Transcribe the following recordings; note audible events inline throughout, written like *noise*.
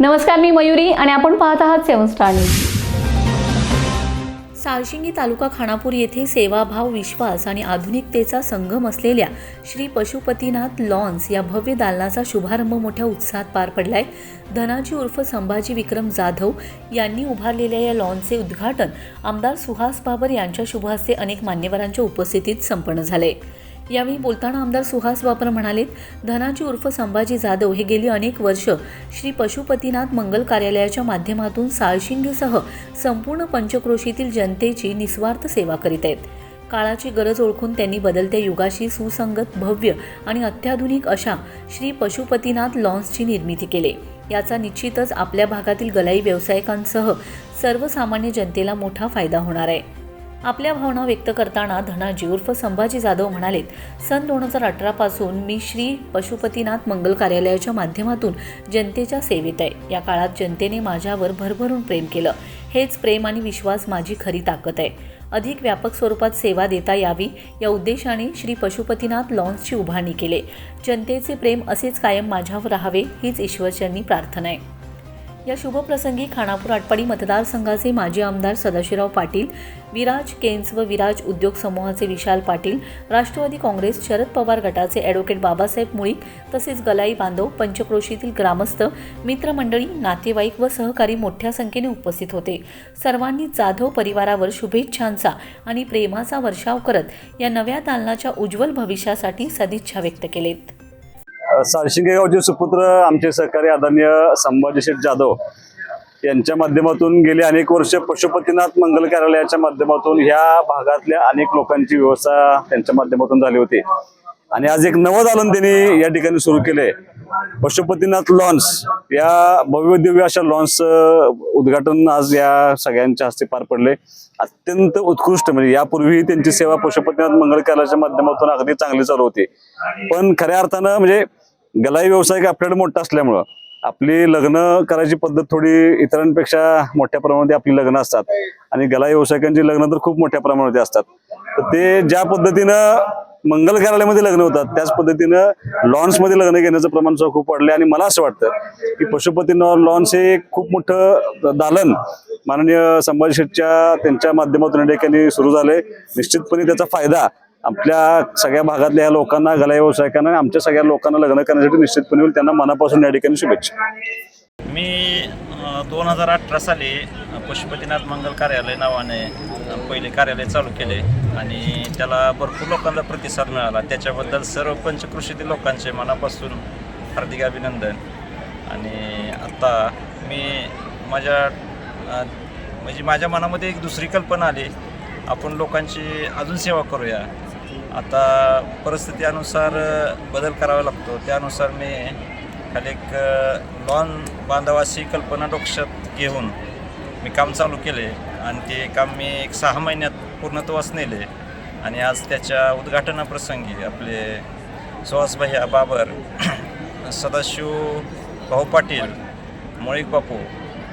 नमस्कार मी मयुरी आणि आपण पाहत आहात seven star news. Salshingi taluka Khanapur येथे सेवाभाव विश्वास आणि आधुनिकतेचा संगम असलेल्या श्री पशुपतीनाथ लॉन्स या भव्य दालनाचा शुभारंभ मोठ्या उत्साहात पार पडलाय. धनाजी उर्फ संभाजी विक्रम जाधव यांनी उभारलेल्या या लॉन्सचे उद्घाटन आमदार सुहास बाबर यांच्या शुभ हस्ते अनेक मान्यवरांच्या उपस्थितीत संपन्न झाले यावेळी बोलताना आमदार सुहास बापर म्हणाले धनाजी उर्फ संभाजी जाधव हे गेली अनेक वर्ष श्री पशुपतीनाथ मंगल कार्यालयाच्या माध्यमातून साळशिंगीसह संपूर्ण पंचक्रोशीतील जनतेची निस्वार्थ सेवा करीत आहेत. काळाची गरज ओळखून त्यांनी बदलत्या युगाशी सुसंगत भव्य आणि अत्याधुनिक अशा श्री पशुपतीनाथ लॉन्सची निर्मिती केली. याचा निश्चितच आपल्या भागातील गलाई व्यावसायिकांसह सर्वसामान्य जनतेला मोठा फायदा होणार आहे. आपल्या भावना व्यक्त करताना धनाजी उर्फ संभाजी जाधव म्हणालेत सन दोन हजार अठरापासून मी श्री पशुपतीनाथ मंगल कार्यालयाच्या माध्यमातून जनतेच्या सेवेत आहे. या काळात जनतेने माझ्यावर भरभरून प्रेम केलं. हेच प्रेम आणि विश्वास माझी खरी ताकद आहे. अधिक व्यापक स्वरूपात सेवा देता यावी या उद्देशाने श्री पशुपतीनाथ लॉन्सची उभारणी केली. जनतेचे प्रेम असेच कायम माझ्यावर राहावे हीच ईश्वरचरणी प्रार्थना आहे. या शुभप्रसंगी खानापूर आटपाडी मतदारसंघाचे माजी आमदार सदाशिवराव पाटील विराज केन्स व विराज उद्योग समूहाचे विशाल पाटील राष्ट्रवादी काँग्रेस शरद पवार गटाचे ॲडव्होकेट बाबासाहेब मुळीक तसेच गलाई बांधव पंचक्रोशीतील ग्रामस्थ मित्रमंडळी नातेवाईक व सहकारी मोठ्या संख्येने उपस्थित होते. सर्वांनी जाधव परिवारावर शुभेच्छांचा आणि प्रेमाचा वर्षाव करत या नव्या दालनाच्या उज्ज्वल भविष्यासाठी सदिच्छा व्यक्त केलेत. सारशिंगे गावचे सुपुत्र आमचे सहकारी आदरणीय संभाजी शेठ जाधव यांच्या माध्यमातून गेली अनेक वर्ष पशुपतीनाथ मंगल कार्यालयाच्या माध्यमातून ह्या भागातल्या अनेक लोकांची व्यवस्था त्यांच्या माध्यमातून झाली होती. आणि आज एक नवं दालन त्यांनी या ठिकाणी सुरू केले पशुपतीनाथ लॉन्स या भव्य दिव्य अशा लॉन्स उद्घाटन आज या सगळ्यांच्या हस्ते पार पडले अत्यंत उत्कृष्ट म्हणजे यापूर्वी त्यांची सेवा पशुपतीनाथ मंगल कार्यालयाच्या माध्यमातून अगदी चांगली चालू होती. पण खऱ्या अर्थानं म्हणजे गलाई व्यवसाय आपल्याकडे मोठा असल्यामुळं आपली लग्न करायची पद्धत थोडी इतरांपेक्षा मोठ्या प्रमाणात आपली लग्न असतात. आणि गलाई व्यावसायिकांची लग्न तर खूप मोठ्या प्रमाणात असतात. तर ते ज्या पद्धतीनं मंगल कार्यालयामध्ये लग्न होतात त्याच पद्धतीनं लॉन्समध्ये लग्न घेण्याचं प्रमाण खूप वाढलं आणि मला असं वाटतं की पशुपतींवर लॉन्स हे खूप मोठं दालन माननीय संभाजी शेठच्या त्यांच्या माध्यमातून या ठिकाणी सुरू झालंय. निश्चितपणे त्याचा फायदा आपल्या सगळ्या भागातल्या ह्या लोकांना गला व्यावसायिकांना आमच्या सगळ्या लोकांना लग्न करण्यासाठी निश्चितपणे होईल. त्यांना मनापासून या ठिकाणी शुभेच्छा. मी दोन हजार अठरा साली पशुपतीनाथ मंगल कार्यालय नावाने पहिले कार्यालय चालू केले आणि त्याला भरपूर लोकांचा प्रतिसाद मिळाला. त्याच्याबद्दल सर्व पंचकृषीतील लोकांचे मनापासून हार्दिक अभिनंदन. आणि आत्ता मी माझ्या म्हणजे माझ्या मनामध्ये एक दुसरी कल्पना आली. आपण लोकांची अजून सेवा करूया. आता परिस्थितीनुसार बदल करावा लागतो. त्यानुसार मी खाली एक लॉन बांधवाशी कल्पना डोक्षात घेऊन मी काम चालू केले. आणि ते काम मी एक सहा महिन्यात पूर्णत्वास नेले. आणि आज त्याच्या उद्घाटनाप्रसंगी आपले सुहासभाई बाबर *clears throat* सदाशिव भाऊ पाटील मोळीक बापू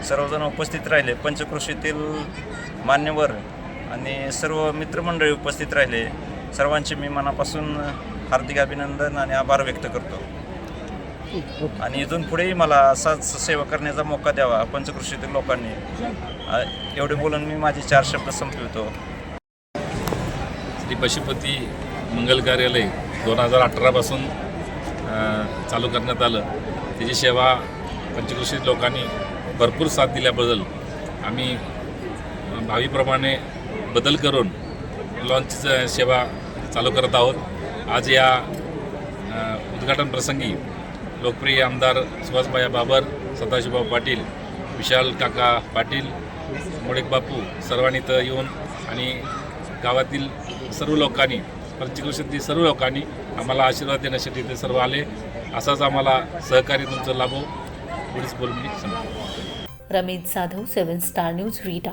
सर्वजण उपस्थित राहिले. पंचकृषीतील मान्यवर आणि सर्व मित्रमंडळी उपस्थित राहिले. सर्वांचे मी मनापासून हार्दिक अभिनंदन आणि आभार व्यक्त करतो. आणि इथून पुढेही मला असाच सेवा करण्याचा मौका द्यावा पंचकृषीतील लोकांनी. एवढे बोलून मी माझे चार शब्द संपवितो. श्री पशुपती मंगल कार्यालय दोन हजार अठरापासून चालू करण्यात आलं. त्याची सेवा पंचकृषी लोकांनी भरपूर साथ दिल्याबद्दल आम्ही भावीप्रमाणे बदल करून लॉन्चचं सेवा चालू करत आहोत. आज या उद्घाटन प्रसंगी लोकप्रिय आमदार सुभाषबाया बाबर सदाशिवभाऊ पाटील विशाल काका पाटील मोडेक बापू सर्वांनी इथं येऊन आणि गावातील सर्व लोकांनी पंचकृषीतील सर्व लोकांनी आम्हाला आशीर्वाद देण्यासाठी ते सर्व आले. असाच आम्हाला सहकार्य तुमचं लाभो. पुढेच बोलून मी सांगतो Ramesh Jadhav seven star news Rita.